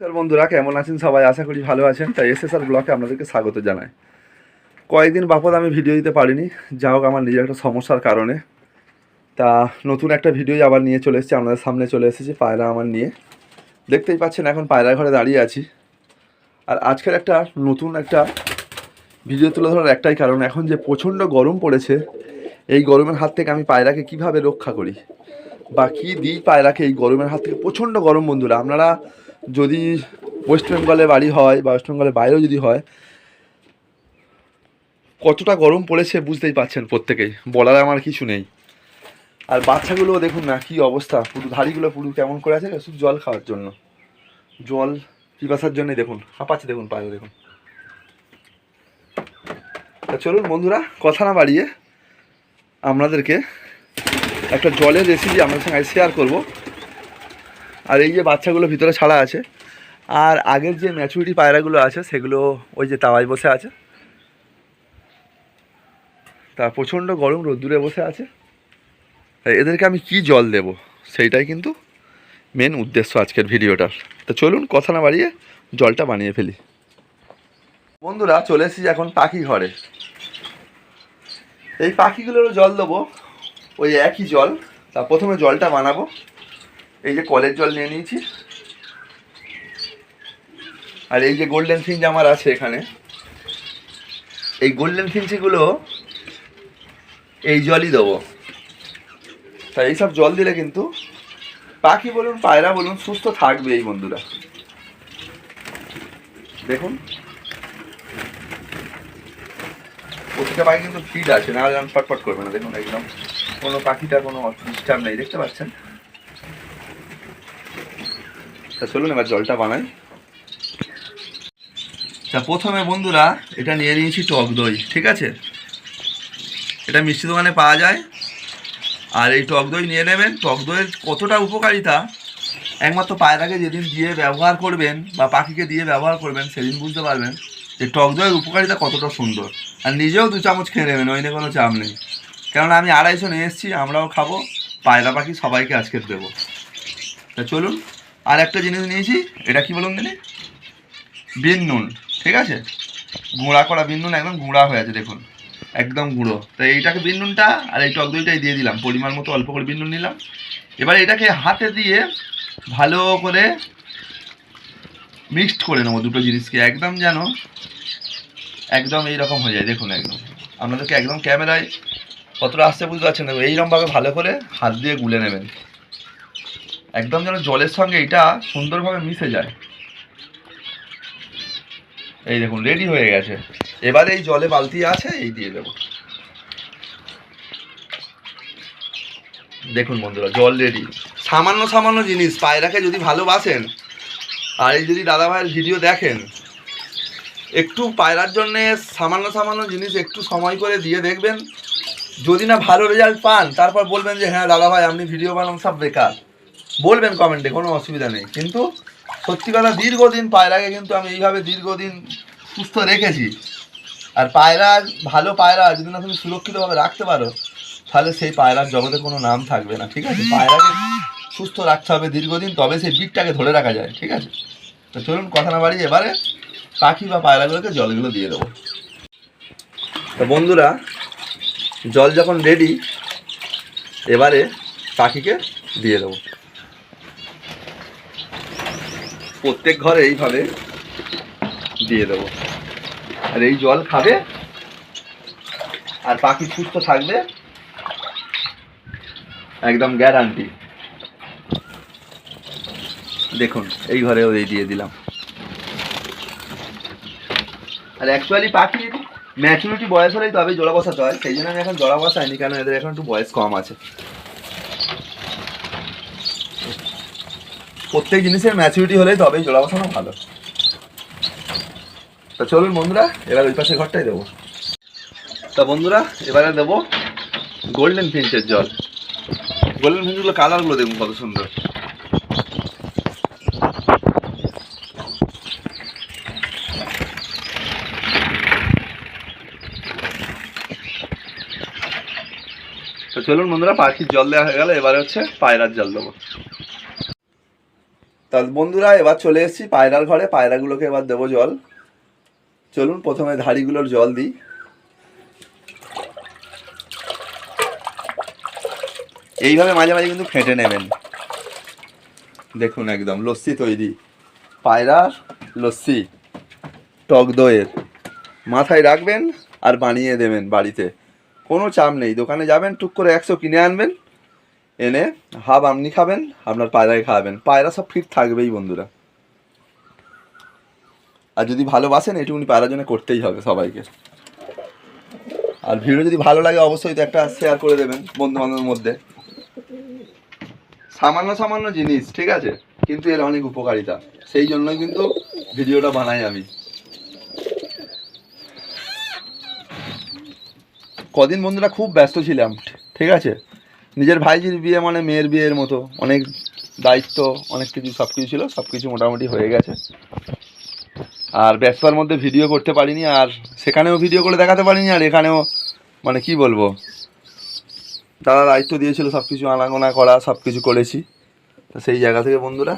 নমস্কার বন্ধুরা, কেমন আছেন সবাই? আশা করি ভালো আছেন। তাই এস এস আর ব্লকে আপনাদেরকে স্বাগত জানাই। কয়েকদিন বাপদ আমি ভিডিও দিতে পারিনি। যা হোক, আমার নিজের একটা সমস্যার কারণে। তা নতুন একটা ভিডিও আবার নিয়ে চলে এসেছি, আপনাদের সামনে চলে এসেছি, পায়রা আমার নিয়ে। দেখতেই পাচ্ছেন, এখন পায়রা ঘরে দাঁড়িয়ে আছি। আর আজকের একটা নতুন একটা ভিডিও তুলে ধরার একটাই কারণ, এখন যে প্রচণ্ড গরম পড়েছে, এই গরমের হাত থেকে আমি পায়রাকে কীভাবে রক্ষা করি? বা কী দিই পায়রাকে এই গরমের হাত থেকে? প্রচণ্ড গরম বন্ধুরা, আপনারা যদি ওয়েস্ট বেঙ্গলে বাড়ি হয় বা ওয়েস্ট বেঙ্গলের বাইরেও যদি হয়, কতটা গরম পড়েছে বুঝতেই পারছেন প্রত্যেকেই বলার আমার কিছু নেই। আর বাচ্চাগুলো দেখুন না কি অবস্থা, পুরো ধাড়িগুলো পুরো কেমন করে আছে, শুধু জল খাওয়ার জন্য। জল পিপাসার জন্যই দেখুন, হাঁপাচ্ছে দেখুন পায়ে, দেখুন। তা চলুন বন্ধুরা, কথা না বাড়িয়ে, আপনাদেরকে একটা জলের রেসিপি আপনাদের সঙ্গে শেয়ার করব। আর এই যে বাচ্চাগুলো ভিতরে ছাড়া আছে, আর আগের যে ম্যাচুরিটি পায়রাগুলো আছে, সেগুলো ওই যে তাওয়ায় বসে আছে। তা প্রচণ্ড গরম, রোদ্দুরে বসে আছে। এদেরকে আমি কি জল দেব? সেইটাই কিন্তু মেন উদ্দেশ্য আজকের ভিডিওটার। তো চলুন কথা না বাড়িয়ে জলটা বানিয়ে ফেলি। বন্ধুরা, চলে এসেছি এখন পাখি ঘরে। এই পাখিগুলোরও জল দেবো, ওই একই জল। তা প্রথমে জলটা বানাবো। এই যে কলের জল নিয়ে নিয়েছি। আর এই যে গোল্ডেন ফিঞ্চ আমার আছে এখানে। এই গোল্ডেন ফিঞ্চিগুলো এই জলই দেবো। তা এইসব জল দিলে কিন্তু পাখি বলুন, পায়রা বলুন, সুস্থ থাকবে এই বন্ধুরা। দেখুন। প্রতিটা পাখি কিন্তু ফিট আছে, না ফটফট করবে না। দেখুন, একদম কোনো পাখিটা কোনো ডিস্টার্ব নেই, দেখতে পাচ্ছেন? তা চলুন এবার জলটা বানাই। তা প্রথমে বন্ধুরা, এটা নিয়ে নিয়েছি টক দই, ঠিক আছে? এটা মিষ্টি দোকানে পাওয়া যায়। আর এই টক দই নিয়ে নেবেন। টক দইয়ের কতটা উপকারিতা? একমাত্র পায়রাকে যেদিন দিয়ে ব্যবহার করবেন বা পাখিকে দিয়ে ব্যবহার করবেন, সেদিন বুঝতে পারবেন যে টক দইয়ের উপকারিতা কতটা সুন্দর। আর নিজেও দু চামচ খেয়ে নেবেন ওই নিয়ে কোনো চাপ নেই। কেননা আমি আড়াইশো নিয়ে এসেছি, আমরাও খাব, পায়রা পাখি সবাইকে আজকে দেবো। তা চলুন আর একটা জিনিস নিয়েছি, এটা কি বলুন দিনে বিন ঠিক আছে? গুঁড়া করা বিন নুন একদম গুঁড়া হয়ে আছে, দেখুন। একদম গুঁড়ো। তো এইটাকে বিন আর এই টক দইটাই দিয়ে দিলাম। পরিমাণ মতো অল্প করে বিন নিলাম। এবার এটাকে হাতে দিয়ে ভালো করে মিক্সড করে নেব দুটো জিনিসকে, একদম যেন একদম এইরকম হয়ে যায়, দেখুন একদম। আপনাদেরকে একদম ক্যামেরায় কতটা আসছে বুঝতে পারছেন দেখুন এইরকমভাবে ভালো করে হাত দিয়ে গুলে নেবেন। একদম যেন জলের সঙ্গে এটা সুন্দরভাবে মিশে যায়। এই দেখুন রেডি হয়ে গেছে। এবারে এই জলে বালতি আছে, এই দিয়ে দেবো। দেখুন বন্ধুরা, জল রেডি সামান্য সামান্য জিনিস, পায়রাকে যদি ভালোবাসেন, আর এই যদি দাদা ভাইয়ের ভিডিও দেখেন, একটু পায়রার জন্যে সামান্য সামান্য জিনিস একটু সময় করে দিয়ে দেখবেন। যদি না ভালো রেজাল্ট পান, তারপর বলবেন যে হ্যাঁ দাদা ভাই আপনি ভিডিও বানান, সব বেকার। বলবেন কমেন্টে, কোনো অসুবিধা নেই। কিন্তু সত্যি কথা, দীর্ঘদিন পায়রাকে কিন্তু আমি এইভাবে দীর্ঘদিন সুস্থ রেখেছি। আর পায়রা ভালো পায়রা যদি না তুমি সুরক্ষিতভাবে রাখতে পারো, তাহলে সেই পায়রার জগতে কোনো নাম থাকবে না, ঠিক আছে? পায়রাকে সুস্থ রাখতে হবে দীর্ঘদিন, তবে সেই বিটটাকে ধরে রাখা যায়, ঠিক আছে? তো চলুন, কথা না বাড়ি এবারে পাখি বা পায়রাগুলোকে জলগুলো দিয়ে দেবো। তো বন্ধুরা, জল যখন রেডি এবারে পাখিকে দিয়ে দেবো। প্রত্যেক ঘরে এইভাবে দিয়ে দেবো। আর এই জল খাবে, আর পাখি সুস্থ থাকবে, একদম গ্যারান্টি দেখুন, এই ঘরেও এই দিয়ে দিলাম। আর অ্যাকচুয়ালি পাখি ম্যাচুরিটি বয়স হলেই তবে জোড়া বসাতে হয়, সেই জন্য আমি এখন জোড়া বসাইনি কেন এদের এখন একটু বয়স কম আছে। প্রত্যেক জিনিসের ম্যাচুরিটি হলেই তবেই জোড়া বসানো ভালো। তা চলুন বন্ধুরা, এবার ওই পাশে ঘরটাই দেবো। তা বন্ধুরা, এবারে দেবো গোল্ডেন ফিঞ্চের জল। গোল্ডেন ফিঞ্চগুলো কালারগুলো দেখুন কত সুন্দর। তো চলুন বন্ধুরা, পাখির জল দেওয়া হয়ে গেল, এবারে হচ্ছে পায়রার জল দেবো। তা বন্ধুরা, এবার চলে এসেছি পায়রার ঘরে। পায়রাগুলোকে এবার দেবো জল। চলুন, প্রথমে ধাড়িগুলোর জল দিই। এইভাবে মাঝে মাঝে কিন্তু ফেটে নেবেন। দেখুন একদম, লস্যি তৈরি। পায়রার লস্যি, টক দইয়ের। মাথায় রাখবেন আর বানিয়ে দেবেন বাড়িতে। কোনো চাপ নেই, দোকানে যাবেন, টুক করে একশো কিনে আনবেন। এনে হাফ আপনি খাবেন, আপনার পায়রায় খাওয়াবেন। পায়রা সব ফিট থাকবেই বন্ধুরা। আর যদি ভালোবাসেন, এটুকুনি পায়রার জন্য করতেই হবে সবাইকে। আর ভিডিও যদি ভালো লাগে, অবশ্যই তো একটা শেয়ার করে দেবেন বন্ধু বান্ধবের মধ্যে। সামান্য সামান্য জিনিস, ঠিক আছে? কিন্তু এর অনেক উপকারিতা। সেই জন্যই কিন্তু ভিডিওটা বানাই আমি। কদিন বন্ধুরা খুব ব্যস্ত ছিলাম, ঠিক আছে? নিজের ভাইজির বিয়ে মানে মেয়ের বিয়ের মতো। অনেক দায়িত্ব, অনেক কিছু সব কিছু ছিল সব কিছু মোটামুটি হয়ে গেছে। আর ব্যস্ততার মধ্যে ভিডিও করতে পারিনি, আর সেখানেও ভিডিও করে দেখাতে পারিনি, আর এখানেও মানে কি বলব? দাদা দায়িত্ব দিয়েছিল সব কিছু আনাগোনা করা সব কিছু করেছি। তো সেই জায়গা থেকে বন্ধুরা,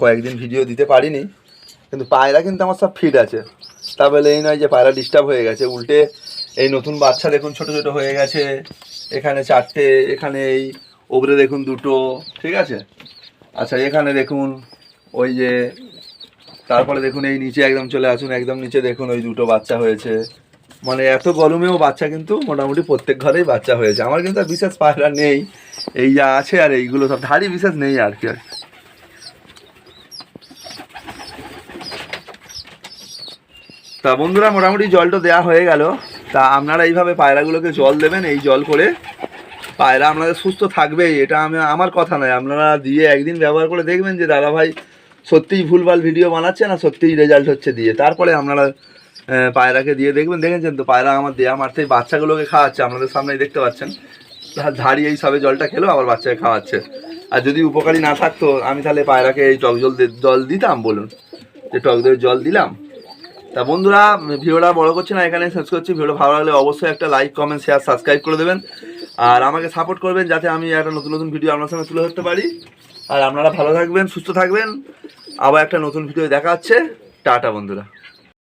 কয়েকদিন ভিডিও দিতে পারিনি, কিন্তু পায়রা কিন্তু আমার সব ফিট আছে। তা বলে এই নয় যে পায়রা ডিস্টার্ব হয়ে গেছে, উল্টে এই নতুন বাচ্চা দেখুন, ছোট ছোট হয়ে গেছে। এখানে চারটে, এখানে এই ওপরে দেখুন দুটো, ঠিক আছে? আচ্ছা এখানে দেখুন, ওই যে, তারপরে দেখুন এই নিচে একদম চলে আসুন, একদম নিচে দেখুন ওই দুটো বাচ্চা হয়েছে। মানে এত গরমেও বাচ্চা কিন্তু মোটামুটি প্রত্যেক ঘরেই বাচ্চা হয়েছে। আমার কিন্তু আর বিশেষ পায়রা নেই, এই যা আছে আর এইগুলো সব ধাড়ি বিশেষ নেই আর কি। আর তা বন্ধুরা, মোটামুটি জলটা দেওয়া হয়ে গেল। তা আপনারা এইভাবে পায়রাগুলোকে জল দেবেন, এই জল করে পায়রা আপনাদের সুস্থ থাকবেই, এটা আমি, আমার কথা নয়, আপনারা দিয়ে একদিন ব্যবহার করে দেখবেন যে দাদা ভাই সত্যিই ভুলভাল ভিডিও বানাচ্ছে না, সত্যিই রেজাল্ট হচ্ছে দিয়ে। তারপরে আপনারা পায়রাকে দিয়ে দেখবেন, দেখেছেন তো, পায়রা আমার দেয়া মারতে বাচ্চাগুলোকে খাওয়াচ্ছে, আপনাদের সামনেই দেখতে পাচ্ছেন। ধা- ধাড়ি এই সবে জলটা খেলো, আবার বাচ্চাকে খাওয়াচ্ছে। আর যদি উপকারী না থাকতো, আমি তাহলে পায়রাকে এই টক জল জল দিতাম, বলুন। যে টক জল দিলাম তা বন্ধুরা, ভিডিওটা বড় করছি না এখানে শেষ করছি। ভিডিও ভালো লাগলে অবশ্যই একটা লাইক কমেন্ট শেয়ার সাবস্ক্রাইব করে দেবেন। আর আমাকে সাপোর্ট করবেন যাতে আমি একটা নতুন নতুন ভিডিও আপনার সঙ্গে তুলে ধরতে পারি। আর আপনারা ভালো থাকবেন, সুস্থ থাকবেন। আবার একটা নতুন ভিডিও দেখা হচ্ছে টাটা, বন্ধুরা।